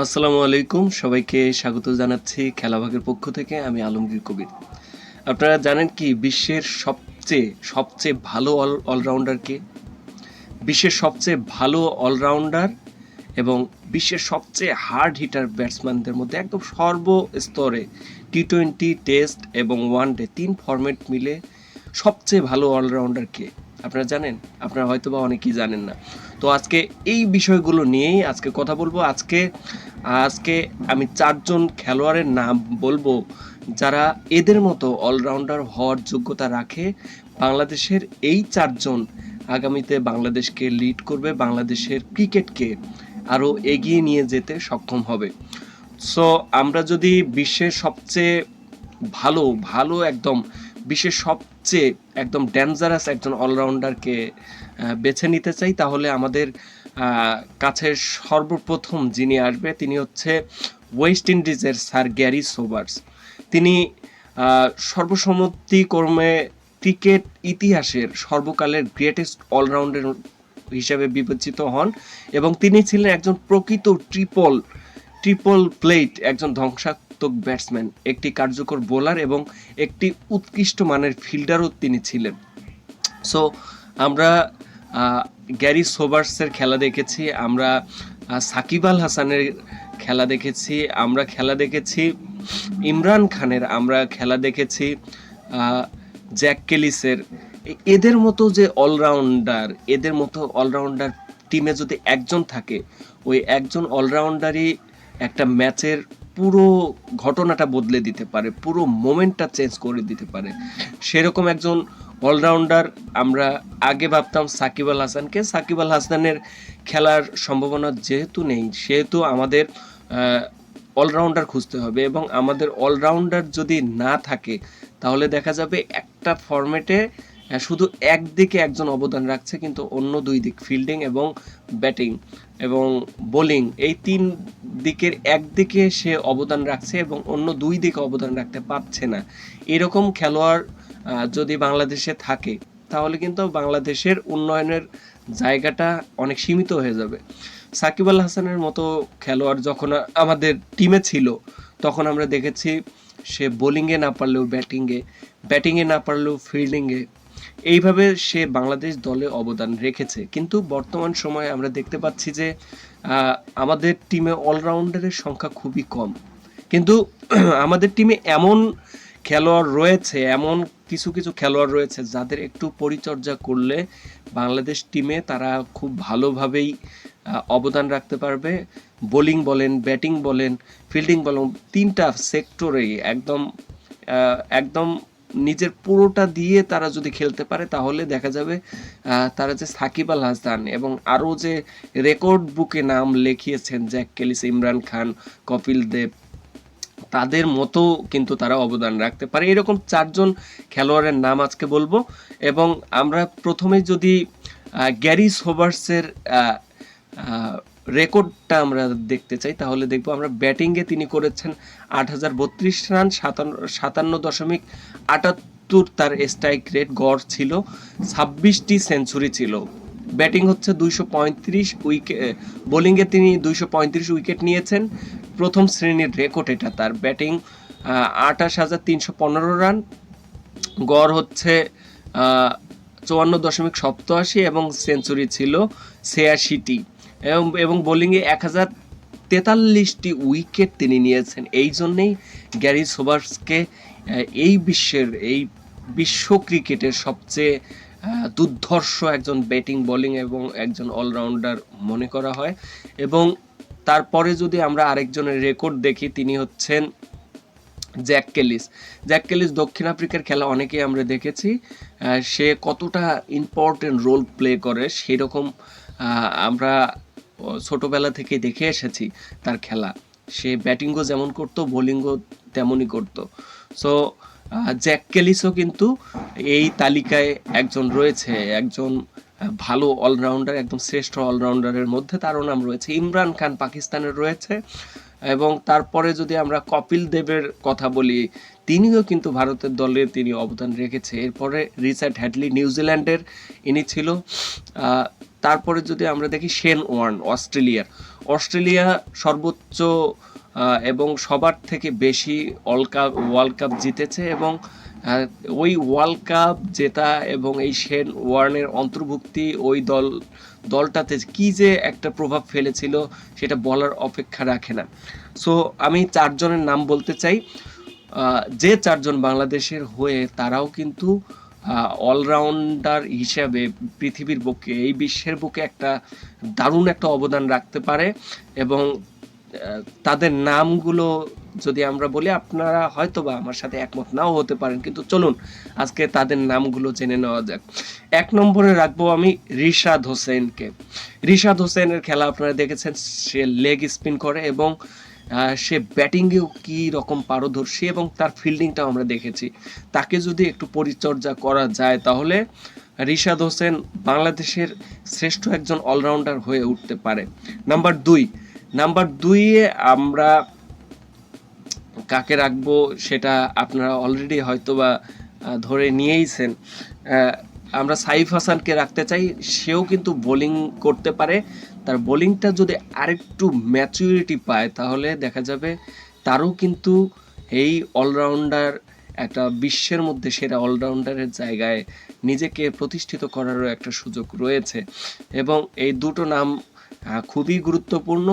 আসসালামু আলাইকুম। সবাইকে স্বাগত জানাচ্ছি খেলাভাগের পক্ষ থেকে। আমি আলমগীর কবির। আপনারা জানেন কি, বিশ্বের সবচেয়ে সবচেয়ে ভালো অল অলরাউন্ডার কে? বিশ্বের সবচেয়ে ভালো অলরাউন্ডার এবং বিশ্বের সবচেয়ে হার্ড হিটার ব্যাটসম্যানদের মধ্যে একদম সর্বস্তরে টি টোয়েন্টি টেস্ট এবং ওয়ান ডে তিন ফরম্যাট মিলে সবচেয়ে ভালো অলরাউন্ডার কে? আপনারা জানেন, আপনারা হয়তো বা অনেকেই জানেন না। তো আজকে এই বিষয়গুলো নিয়েই আজকে কথা বলব। আজকে আজকে আমি চারজন খেলোয়াড়ের নাম বলব যারা এদের মতো অলরাউন্ডার হওয়ার যোগ্যতা রাখে। বাংলাদেশের এই চারজন আগামীতে বাংলাদেশকে লিড করবে, বাংলাদেশের ক্রিকেটকে আরও এগিয়ে নিয়ে যেতে সক্ষম হবে। সো আমরা যদি বিশ্বের সবচেয়ে ভালো ভালো একদম বিশ্বের সবচেয়ে একদম ডেঞ্জারাস একজন অলরাউন্ডারকে বেছে নিতে চাই তাহলে আমাদের আহ, কাছে সর্বপ্রথম যিনি আসবে তিনি হচ্ছে ওয়েস্ট ইন্ডিজের স্যার গ্যারি সোবার্স। তিনি সর্বসম্মতিক্রমে ক্রিকেট ইতিহাসের সর্বকালের গ্রেটেস্ট অলরাউন্ডার হিসাবে বিবেচিত হন এবং তিনি ছিলেন একজন প্রকৃত ট্রিপল ট্রিপল প্লেট একজন ধ্বংসাত্মক ব্যাটসম্যান, একটি কার্যকর বোলার এবং একটি উৎকৃষ্ট মানের ফিল্ডারও তিনি ছিলেন। সো আমরা গ্যারি সোবার্সের খেলা দেখেছি, আমরা সাকিব আল হাসানের খেলা দেখেছি, আমরা খেলা দেখেছি ইমরান খানের, আমরা খেলা দেখেছি জ্যাক কেলিসের। এদের মতো যে অলরাউন্ডার, এদের মতো অলরাউন্ডার টিমে যদি একজন থাকে, ওই একজন অলরাউন্ডারই একটা ম্যাচের পুরো ঘটনাটা বদলে দিতে পারে, পুরো মোমেন্টটা চেঞ্জ করে দিতে পারে। সেরকম একজন অলরাউন্ডার আমরা আগে ভাবতাম সাকিব আল হাসানকে। সাকিব আল হাসানের খেলার সম্ভাবনা যেহেতু নেই, সেহেতু আমাদের অলরাউন্ডার খুঁজতে হবে এবং আমাদের অলরাউন্ডার যদি না থাকে, তাহলে দেখা যাবে একটা ফরম্যাটে শুধু একদিকে একজন অবদান রাখছে, কিন্তু অন্য দুই দিক ফিল্ডিং এবং ব্যাটিং এবং বোলিং এই তিন দিকের একদিকে সে অবদান রাখছে এবং অন্য দুই দিকে অবদান রাখতে পারছে না। এরকম খেলোয়াড় যদি বাংলাদেশে থাকে, তাহলে কিন্তু বাংলাদেশের উন্নয়নের জায়গাটা অনেক সীমিত হয়ে যাবে। সাকিব আল হাসানের মতো খেলোয়াড় যখন আমাদের টিমে ছিল, তখন আমরা দেখেছি সে বোলিংয়ে না পারলেও ব্যাটিংয়ে ব্যাটিংয়ে না পারলেও ফিল্ডিংয়ে এইভাবে সে বাংলাদেশ দলে অবদান রেখেছে। কিন্তু বর্তমান সময়ে আমরা দেখতে পাচ্ছি যে আমাদের টিমে অলরাউন্ডারের সংখ্যা খুবই কম। কিন্তু আমাদের টিমে এমন খেলোয়াড় রয়েছে, এমন কিছু কিছু খেলোয়াড় রয়েছে যাদের একটু পরিচর্যা করলে বাংলাদেশ টিমে তারা খুব ভালোভাবেই অবদান রাখতে পারবে। বোলিং বলেন, ব্যাটিং বলেন ফিল্ডিং বলেন, তিনটা সেক্টরেই একদম একদম নিজের পুরোটা দিয়ে তারা যদি খেলতে পারে তাহলে দেখা যাবে তারা যে সাকিব আল হাসান এবং আরও যে রেকর্ড বুকে নাম লিখিয়েছেন জ্যাক কেলিস ইমরান খান কপিল দেব তাদের মতো কিন্তু তারা অবদান রাখতে পারে। এরকম চারজন খেলোয়াড়ের নাম আজকে বলব এবং আমরা প্রথমে যদি গ্যারি আহ, রেকর্ডটা আমরা দেখতে চাই, তাহলে দেখব আমরা ব্যাটিংয়ে তিনি করেছেন আট হাজার বত্রিশ রান, সাতান্ন সাতান্ন দশমিক আটাত্তর তার স্ট্রাইক রেট গড় ছিল, ছাব্বিশটি সেঞ্চুরি ছিল। ব্যাটিং হচ্ছে দুইশো পঁয়ত্রিশ উইকেট বোলিংয়ে তিনি দুইশো পঁয়ত্রিশ উইকেট নিয়েছেন। প্রথম শ্রেণির রেকর্ড এটা তার। ব্যাটিং আঠাশ হাজার তিনশো পনেরো রান, গড় হচ্ছে চুয়ান্ন দশমিক সপ্তাশি এবং সেঞ্চুরি ছিল ছিয়াশিটি। এবং বোলিংয়ে এক হাজার তেতাল্লিশটি উইকেট তিনি নিয়েছেন। এই জন্যেই গ্যারি সোবার্সকে এই বিশ্বের, এই বিশ্ব ক্রিকেটের সবচেয়ে দুর্ধর্ষ একজন ব্যাটিং বোলিং এবং একজন অলরাউন্ডার মনে করা হয়। এবং তারপরে যদি আমরা আরেকজনের রেকর্ড দেখি, তিনি হচ্ছেন জ্যাক কেলিস। জ্যাক কেলিস দক্ষিণ আফ্রিকার খেলা অনেকেই আমরা দেখেছি সে কতটা ইম্পর্টেন্ট রোল প্লে করে, সেরকম আমরা ছোটবেলা থেকে দেখে এসেছি তার খেলা। সে ব্যাটিংও যেমন করতো বোলিংও তেমনই করতো। সো জ্যাক কেলিসও কিন্তু এই তালিকায় একজন রয়েছে, একজন ভালো অলরাউন্ডার একদম শ্রেষ্ঠ অলরাউন্ডারের মধ্যে তারও নাম রয়েছে। ইমরান খান পাকিস্তানের রয়েছে এবং তারপরে যদি আমরা কপিল দেবের কথা বলি, তিনিও কিন্তু ভারতের দলে তিনি অবদান রেখেছে। এরপরে রিচার্ড হ্যাডলি নিউজিল্যান্ডের, ইনি ছিল তারপরে যদি আমরা দেখি শেন ওয়ার্ন, অস্ট্রেলিয়ার। অস্ট্রেলিয়া সর্বোচ্চ এবং সবার থেকে বেশি ওয়ার্ল্ড কাপ ওয়ার্ল্ড কাপ জিতেছে এবং ওই ওয়ার্ল্ড কাপ জেতা এবং এই শেন ওয়ার্নের অন্তর্ভুক্তি ওই দল, দলটাতে কি যে একটা প্রভাব ফেলেছিল সেটা বলার অপেক্ষা রাখে না। সো আমি চারজনের নাম বলতে চাই। যে চারজন বাংলাদেশের হয়ে তারাও কিন্তু অলরাউন্ডার হিসাবে পৃথিবীর বুকে, এই বিশ্বের বুকে একটা দারুণ একটা অবদান রাখতে পারে এবং তাদের নামগুলো যদি আমরা বলি, আপনারা হয়তো বা আমার সাথে একমত নাও হতে পারেন, কিন্তু চলুন আজকে তাদের নামগুলো জেনে নেওয়া যাক। এক নম্বরে রাখব আমি রিশাদ হোসেনকে। রিশাদ হোসেনের খেলা আপনারা দেখেছেন, সে লেগ স্পিন করে এবং সে ব্যাটিংয়েও কি রকম পারদর্শী এবং তার ফিল্ডিংটাও আমরা দেখেছি। তাকে যদি একটু পরিচর্যা করা যায় তাহলে রিশাদ হোসেন বাংলাদেশের শ্রেষ্ঠ একজন অলরাউন্ডার হয়ে উঠতে পারে। নাম্বার দুই নাম্বার দুইয়ে আমরা কাকে রাখব সেটা আপনারা অলরেডি হয়তোবা আহ, ধরে নিয়েইছেন। আমরা সাইফ হাসানকে রাখতে চাই সেও কিন্তু বোলিং করতে পারে। তার বোলিংটা যদি আরেকটু ম্যাচুরিটি পায়, তাহলে দেখা যাবে তারও কিন্তু এই অলরাউন্ডার একটা বিশ্বের মধ্যে সেরা অলরাউন্ডারের জায়গায় নিজেকে প্রতিষ্ঠিত করারও একটা সুযোগ রয়েছে। এবং এই দুটো নাম খুবই গুরুত্বপূর্ণ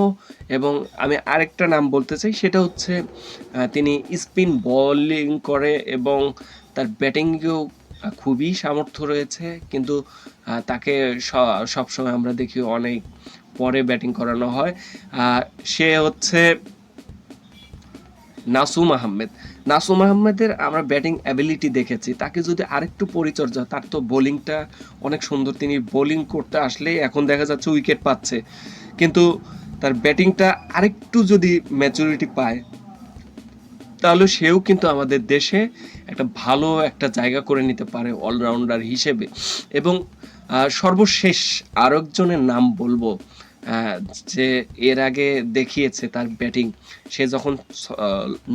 এবং আমি আরেকটা নাম বলতে চাই, সেটা হচ্ছে তিনি স্পিন বোলিং করে এবং তার ব্যাটিংয়েও খুবই সামর্থ্য রয়েছে। কিন্তু তাকে সবসময় আমরা দেখি অনেক পরে ব্যাটিং করানো হয়। সে হচ্ছে নাসুম আহমেদ। নাসুম আহমেদের আমরা ব্যাটিং অ্যাবিলিটি দেখেছি। তাকে যদি আরেকটু পরিচর্যা, তার তো বোলিংটা অনেক সুন্দর। তিনি বোলিং করতে আসলে এখন দেখা যাচ্ছে উইকেট পাচ্ছে। কিন্তু তার ব্যাটিংটা আরেকটু যদি ম্যাচুরিটি পায়, তাহলে সেও কিন্তু আমাদের দেশে একটা ভালো একটা জায়গা করে নিতে পারে অলরাউন্ডার হিসেবে। এবং সর্বশেষ আরেকজনের নাম বলব। যে এর আগে দেখিয়েছে তার ব্যাটিং সে যখন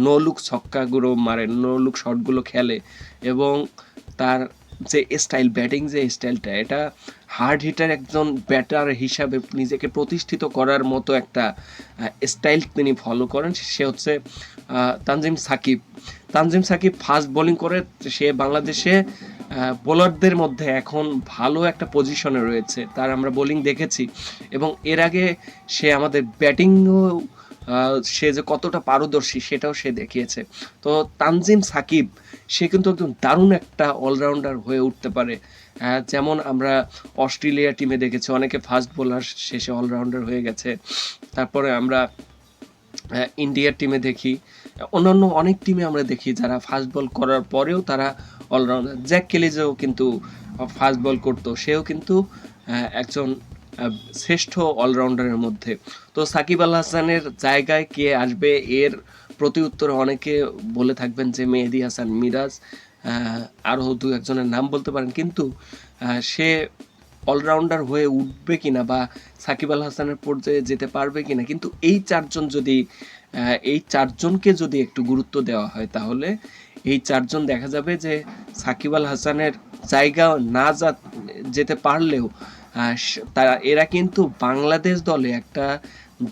নো লুক ছক্কাগুলো মারে নো লুক শটগুলো খেলে এবং তার যে স্টাইল ব্যাটিং যে স্টাইলটা এটা হার্ড হিটার একজন ব্যাটার হিসাবে নিজেকে প্রতিষ্ঠিত করার মতো একটা স্টাইল তিনি ফলো করেন। সে হচ্ছে তানজিম সাকিব। তানজিম সাকিব ফাস্ট বোলিং করে, সে বাংলাদেশে বোলারদের মধ্যে এখন ভালো একটা পজিশনে রয়েছে। তার আমরা বোলিং দেখেছি এবং এর আগে সে আমাদের ব্যাটিংও সে যে কতটা পারদর্শী সেটাও সে দেখিয়েছে। তো তানজিম সাকিব, সে কিন্তু একদম দারুণ একটা অলরাউন্ডার হয়ে উঠতে পারে। যেমন আমরা অস্ট্রেলিয়া টিমে দেখেছি, অনেকে ফাস্ট বোলার শেষে অলরাউন্ডার হয়ে গেছে। তারপরে আমরা ইন্ডিয়ার টিমে দেখি। অন্যান্য অনেক টিমে আমরা দেখি যারা ফাস্ট বল করার পরেও তারা অলরাউন্ডার জ্যাক কেলিজেও কিন্তু ফাস্ট বল করতো। সেও কিন্তু একজন শ্রেষ্ঠ অলরাউন্ডারের মধ্যে। তো সাকিব আল হাসানের জায়গায় কে আসবে এর প্রতি উত্তরে অনেকে বলে থাকবেন যে মেহেদি হাসান মিরাজ। আরও দু একজনের নাম বলতে পারেন। কিন্তু সে অলরাউন্ডার হয়ে উঠবে কিনা বা সাকিব আল হাসানের পর্যায়ে যেতে পারবে কিনা, কিন্তু এই চারজন যদি এই চারজনকে যদি একটু গুরুত্ব দেওয়া হয় তাহলে এই চারজন দেখা যাবে যে সাকিব আল হাসানের জায়গা না যা, যেতে পারলেও তারা এরা কিন্তু বাংলাদেশ দলে একটা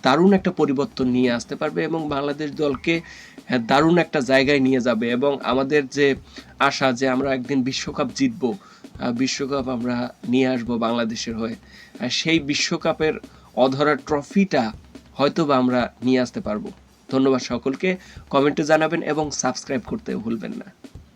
দারুণ একটা পরিবর্তন নিয়ে আসতে পারবে এবং বাংলাদেশ দলকে দারুণ একটা জায়গায় নিয়ে যাবে এবং আমাদের যে আশা যে আমরা একদিন বিশ্বকাপ জিতবো বিশ্বকাপ আমরা নিয়ে আসব বাংলাদেশের হয়ে। সেই বিশ্বকাপের অধরা ট্রফিটা হয়তো বা আমরা নিয়ে আসতে পারব। ধন্যবাদ সকলকে। কমেন্টে জানাবেন এবং সাবস্ক্রাইব করতে ভুলবেন না।